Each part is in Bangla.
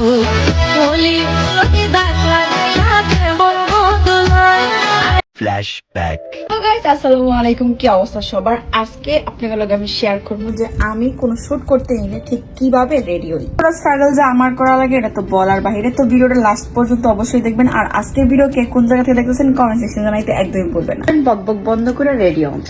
Muli ulit Flashback. আসসালামু আলাইকুম। কি অবস্থা সবার? আজকে আপনাদের লগে আমি শেয়ার করব যে আমি কোনো শুট করতে গেলে ঠিক কীভাবে রেডি হই। পুরো স্ট্রাগল যে আমার করা লাগে এটা তো বলার বাইরে। তো ভিডিওটা লাস্ট পর্যন্ত অবশ্যই দেখবেন। আর আজকের ভিডিও কে কোন জায়গা থেকে দেখতেছেন কমেন্ট সেকশন জানাইতে একদমই ভুলবেন না। বক বক বন্ধ করে রেডি হন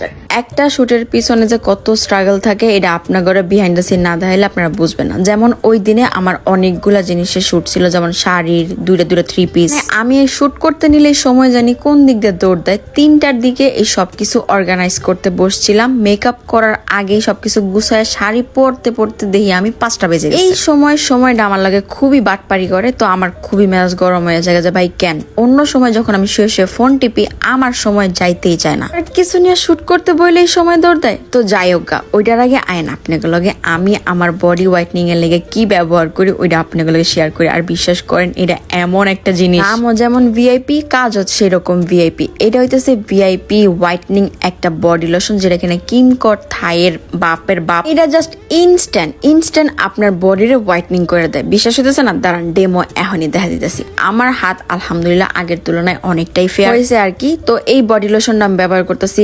একটা শুটের পিছনে যে কত স্ট্রাগল থাকে এটা আপনার ঘরে বিহাইন্ড দ্য সিন না দেখাইলে আপনারা বুঝবেন না। যেমন ওই দিনে আমার অনেকগুলা জিনিসের শুট ছিল যেমন শাড়ির দুইটা দুইটা থ্রি পিস আমি শুট করতে নিলে সময় জানি কোন দিক দিয়ে দৌড় দেয় তিনটার দিকে এই সবকিছু অর্গানাইজ করতে বসছিলাম। মেকআপ করার আগে সবকিছু গুছায় শাড়ি পরতে পরতে দেখি আমি পাঁচটা বেজে এই সময় সময়টা আমার লাগে খুবই বাটপারি করে, তো আমার খুবই মেজাজ গরম হয়ে যায় যে, ভাই, কেন? অন্য সময় যখন আমি শুয়ে শুয়ে ফোন টিপি, আমার সময় যাইতেই চায় না। কিছু নিয়ে শুট করতে বইলেই সময় দৌড় দেয়। তো যাই হোক গা, ওইটার আগে আইন আপনাকে লগে আমি আমার বডি হোয়াইটনিং এর লেগে কি ব্যবহার করি, ওইটা আপনাকে লগে শেয়ার করি। আর বিশ্বাস করেন, এটা এমন একটা জিনিস। নামও যেমন ভিআইপি কাজ হচ্ছে সেরকম ভিআইপি এটা হইতেছে ভিআইপি হোয়াইটনিং একটা বডি লোশন যেটা কিনা কিনকট থাইয়ের বাপের বাপ। এটা জাস্ট ইনস্ট্যান্ট ইনস্ট্যান্ট আপনার বডিরে হোয়াইটনিং করে দেয়। বিশ্বাস হইতেছে না? দাঁড়ান ডেমো এখনই দেখা দিতেছি। আমার হাত আলহামদুলিল্লাহ আগের তুলনায় অনেকটাই ফেয়ার হয়েছে আর কি। তো এই বডি লোশনটা আমি ব্যবহার করতেছি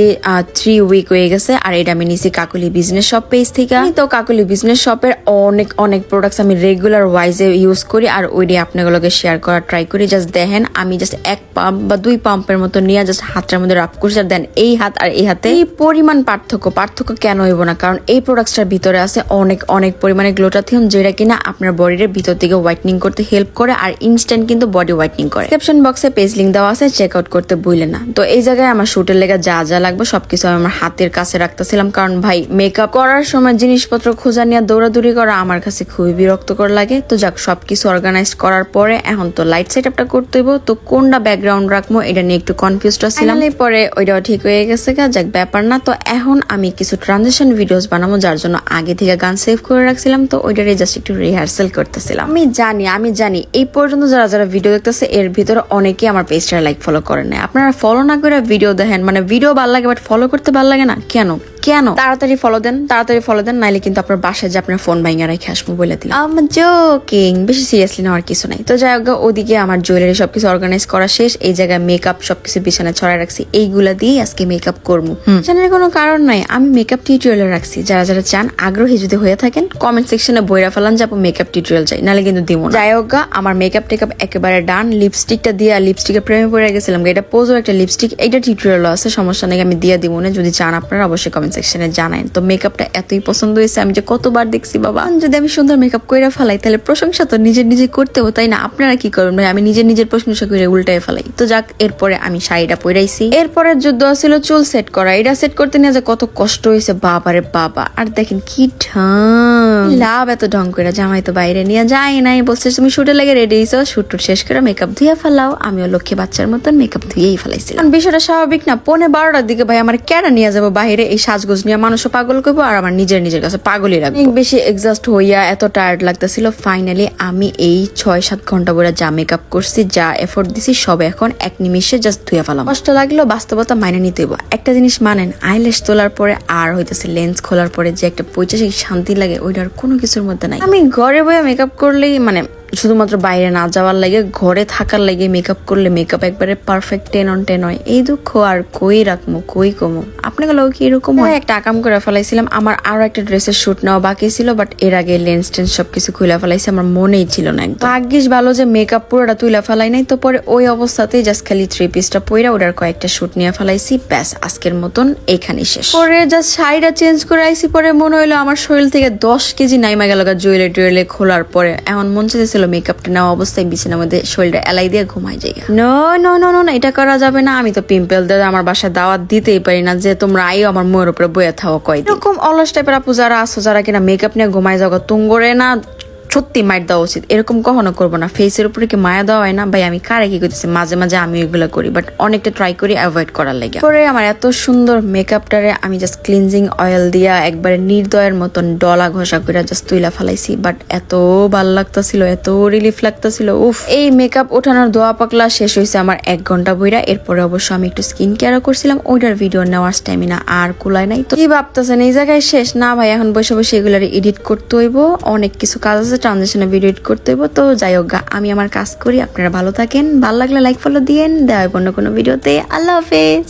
থ্রি উইক হয়ে গেছে, আর এটা আমি নিছি কাকুলি বিজনেস শপ পেজ থেকে। তো কাকুলি বিজনেস শপের অনেক অনেক প্রোডাক্টস আমি রেগুলার ওয়াইজে ইউজ করি, আর ওইটি আপনাগুলোকে শেয়ার করার ট্রাই করি। জাস্ট দেখেন, আমি জাস্ট এক পাম্প বা দুই পাম্পের মতো নিয়ে জাস্ট হাতটার মধ্যে রাপ করছি আর দেন এই হাত আর এই হাতে এই পরিমাণ পার্থক্য পার্থক্য কেন হইব না? কারণ এই প্রোডাক্টসটার ভিতরে আছে অনেক অনেক পরিমাণে গ্লোটাথিয়ন যেটা কিনা আপনার বডির ভিতর থেকে হোয়াইটনিং করতে হেল্প করে আর ইনস্ট্যান্ট কিন্তু বডি হোয়াইটনিং করে। ডিসক্রিপশন বক্সে পেজ লিঙ্ক দেওয়া আছে চেক আউট করতে ভুলে না। তো এই জায়গায় আমার শুটের লেগে যা যা লাগবে সবকিছু আমি আমার হাতের কাছে রাখতেছিলাম। কারণ ভাই মেকআপ করার সময় জিনিসপত্র খোঁজা নিয়ে দৌড়াদৌড়ি করা আমার কাছে খুবই বিরক্তকর লাগে। তো যাক, সবকিছু অর্গানাইজ করার পরে এখন তো লাইট সেট আপটা করতে হইব। তো কোনটা ব্যাকগ্রাউন্ড রাখব, এটা নিয়ে একটু কনফিউজড ছিলাম Finally পরে ওইটাও ঠিক হয়ে গেছে গা, যাক ব্যাপার না। তো এখন আমি কিছু ট্রানজেকশন ভিডিওস বানাবো, যার জন্য আগে থেকে গান সেভ করে রাখছিলাম। তো ওইটারে জাস্ট একটু রিহার্সেল করতেছিলাম। আমি জানি আমি জানি, এই পর্যন্ত যারা যারা ভিডিও দেখতেছে, এর ভিতরে অনেকেই আমার পেজটা লাইক ফলো করেন না আপনারা ফলো না করে ভিডিও দেখেন। মানে ভিডিও ভালো লাগে বাট ফলো করতে ভালো লাগে না? কেন? কেন? তাড়াতাড়ি ফলো দেন তাড়াতাড়ি ফলো দেন নাইলে কিন্তু আপনার বাসায় যে আপনার ফোন ভাঙা রেখে আসব বলে আমার জোকিং বেশি সিরিয়াসলি নেওয়ার কিছু নাই। তো যাই হোক ওদিকে আমার জুয়েলারি সবকিছু অর্গানাইজ করা শেষ। এই জায়গায় মেকআপ সবকিছু বিছানা ছড়াই রাখছি। এইগুলা দিয়ে আজকে মেকআপ করব। জানার কোনো কারণ নাই। আমি মেকআপ টিউটোরিয়াল রাখছি। যারা যারা চান আগ্রহী যদি হয়ে থাকেন কমেন্ট সেকশনে বইরা ফেলান যে যাব মেকআপ টিউটোরিয়াল চাই। নাহলে কিন্তু দিব যাই হোক আমার মেকআপ টেকআপ একেবারে ডান লিপস্টিকটা দিয়ে লিপস্টিকের প্রেমে পড়ে গেছিলাম এটা পোজো একটা লিপস্টিক এইটা টিউটোরিয়াল আছে সমস্যা নেই আমি দিয়ে দিব না। যদি চান আপনারা অবশ্যই কমেন্ট সেকশনে জানায় তো মেকআপটা এতই পছন্দ হয়েছে, আমি যে কতবার দেখছি, বাবা। যদি আমি সুন্দর মেকআপ করে ফেলাই, তাহলে প্রশংসা তো নিজের নিজে করতে হবে তাই না? আপনারা কি করবেন ভাই আমি নিজের নিজের প্রশংসা করে উল্টায় ফেলাই। তো যাক, এরপরে আমি শাড়িটা পরাইছি এরপরে যুদ্ধ ছিল চুল সেট করা। এটা সেট করতে নিয়ে যে কত কষ্ট হয়েছে, বাবারে বাবা। আর দেখেন কি ঢং। লাভ এত ঢং করে জামাই তো বাইরে নিয়ে যাই নাই। বলছে তুমি শুটে লেগে রেডি হয়েছো শুট টুট শেষ করে মেকআপ ধুয়ে ফেলাও। আমিও লক্ষ্মী বাচ্চার মতন মেকআপ ধুয়েই ফেলাইছিলাম। কারণ বিষয়টা স্বাভাবিক না পৌনে বারোটার দিকে ভাই আমার কেনা নিয়ে যাব বাইরে এই সাজগোজ নিয়ে মানুষও পাগল করব আর আমার নিজের নিজের কাছে পাগলই রাখব। অনেক বেশি এক্সাস্ট হইয়া এত টায়ার্ড লাগতেছিল। ফাইনালি আমি এই ছয় সাত ঘণ্টা করে যা মেকআপ করছি যা এফোর্ট দিছি সব এখন এক নিমিষে জাস্ট ধুয়ে ফেলাম। কষ্ট লাগল বাস্তবতা মাইনে নিতে হইব। একটা জিনিস মানেন আইলেশ তোলার পরে আর হইতেছে লেন্স খোলার পরে যে একটা পৈচাসিক শান্তি লাগে ওইটার কোনো কিছুর মধ্যে নাই। আমি ঘরে বয়ে মেকআপ করলেই মানে শুধুমাত্র বাইরে না যাওয়ার লাগে ঘরে থাকার লাগে মেকআপ করলে মেকআপ একবারে পারফেক্ট টেন অন টেন হয় এই দুঃখ আর কই রাখব কই কমো? আপনাকে লোক কি এরকম হয়? একটা আকাম করে ফেলাইছিলাম। আমার আরও একটা ড্রেসের শুট নেওয়া বাকি ছিল বাট এর আগে লেন্স টেন্স সবকিছু খুলে ফেলাইছি আমার মনেই ছিল না একদম। ভাগ্যিস ভালো যে মেকআপ পুরোটা তুলে ফেলাই নাই তো পরে ওই অবস্থাতেই জাস্ট খালি থ্রি পিসটা পইরা ওটার কয়েকটা শ্যুট নিয়ে ফেলাইছি ব্যাস আজকের মতন এইখানেই শেষ। পরে জাস্ট শাড়িটা চেঞ্জ করে আইছি পরে মনে হইল আমার শরীর থেকে দশ কেজি নাইমা গেল জুয়েলারি টুয়েলারি খোলার পরে। এমন মন চাইছিল মেকআপটা নেওয়া অবস্থায় বিছানার মধ্যে শরীরটা এলাই দিয়ে ঘুমাই যায় নো নো নো না এটা করা যাবে না। আমি তো পিম্পল দাদা আমার বাসায় দাওয়াত দিতেই পারি না যে তোমরা আইও আমার মোয়ের উপরে বয়ে থাকো কয় এরকম অলস টাইপের আপু যারা আসো যারা কিনা মেকআপ নিয়ে ঘুমাই যাও তুঙ্গরে না সত্যি মাইট দেওয়া উচিত। এরকম কখনো করব না। ফেসের উপরে কি মায়া দেওয়া হয় না? ভাই, আমি কারে কি করতেছি মাঝে মাঝে আমি এগুলো করি বাট অনেকটা ট্রাই করি অ্যাভয়েড করার লাগে। পরে আমার এত সুন্দর মেকআপটারে আমি জাস্ট ক্লিনজিং অয়েল দিয়া একবারে নির্দয়ের মতন ডলা ঘষা করে জাস্ট তুইলা ফালাইছি বাট এত ভালো লাগতাছিল, এত রিলিফ লাগতাছিল, উফ। এই মেকআপ ওঠানোর দোয়া পাকলা শেষ হয়েছে আমার এক ঘণ্টা বইরা। এরপরে অবশ্য আমি একটু স্কিন কেয়ারও করছিলাম, ওইটার ভিডিও নেওয়ার স্ট্যামিনা আর কুলায় নাই। তো কি ভাবতেছেন? এই জায়গায় শেষ? না ভাই, এখন বসে বসে এগুলার এডিট করতে হইব, অনেক কিছু কাজ আছে ট্রানজেকশনে ভিডিও এডিট করতে হইব। তো যাই হোক আমি আমার কাজ করি, আপনারা ভালো থাকেন। ভালো লাগলে লাইক ফলো দিয়েন। দেওয়া অন্য কোনো ভিডিওতে আল্লাহ হাফেজ।